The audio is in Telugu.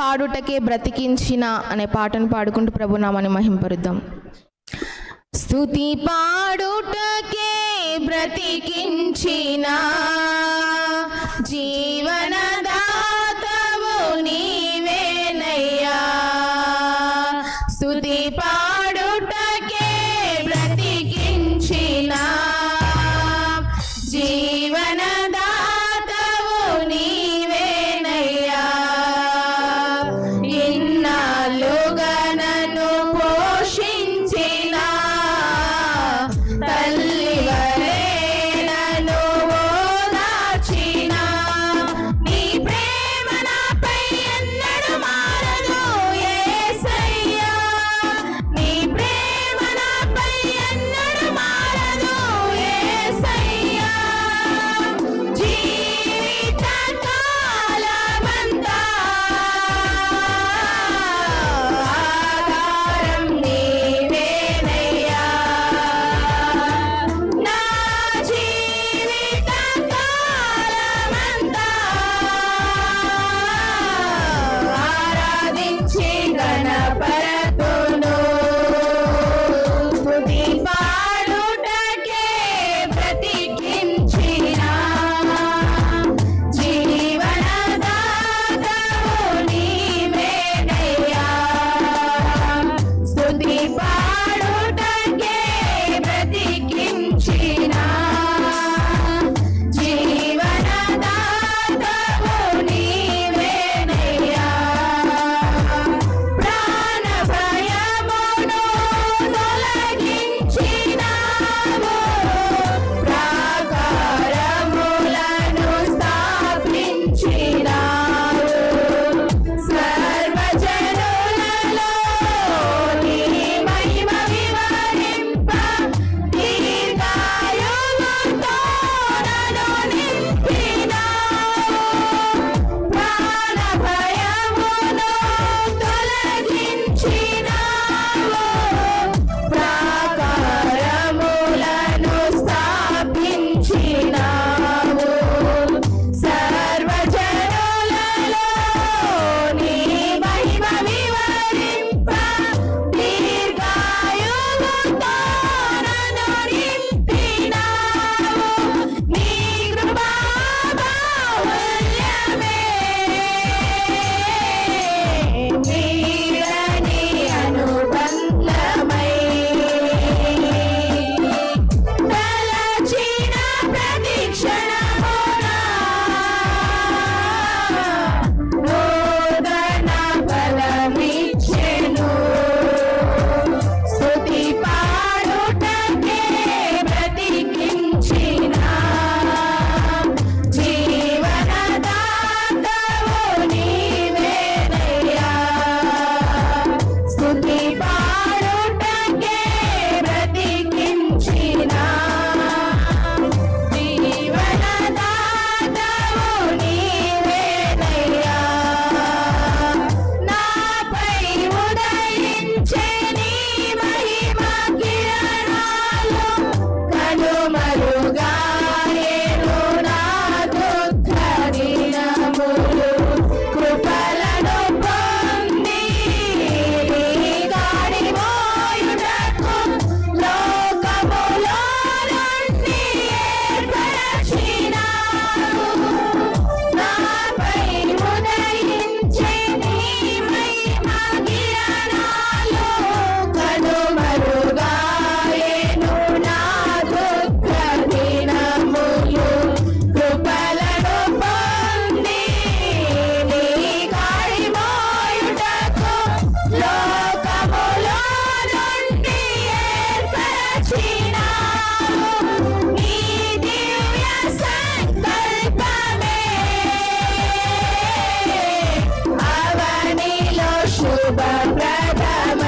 పాడుటకే బ్రతికించిన అనే పాటను పాడుకుంటూ ప్రభునామని మహింపరుద్దాం. స్తుతి పాడుటకే బ్రతికించిన జీవనదా Tina. ప్రథమ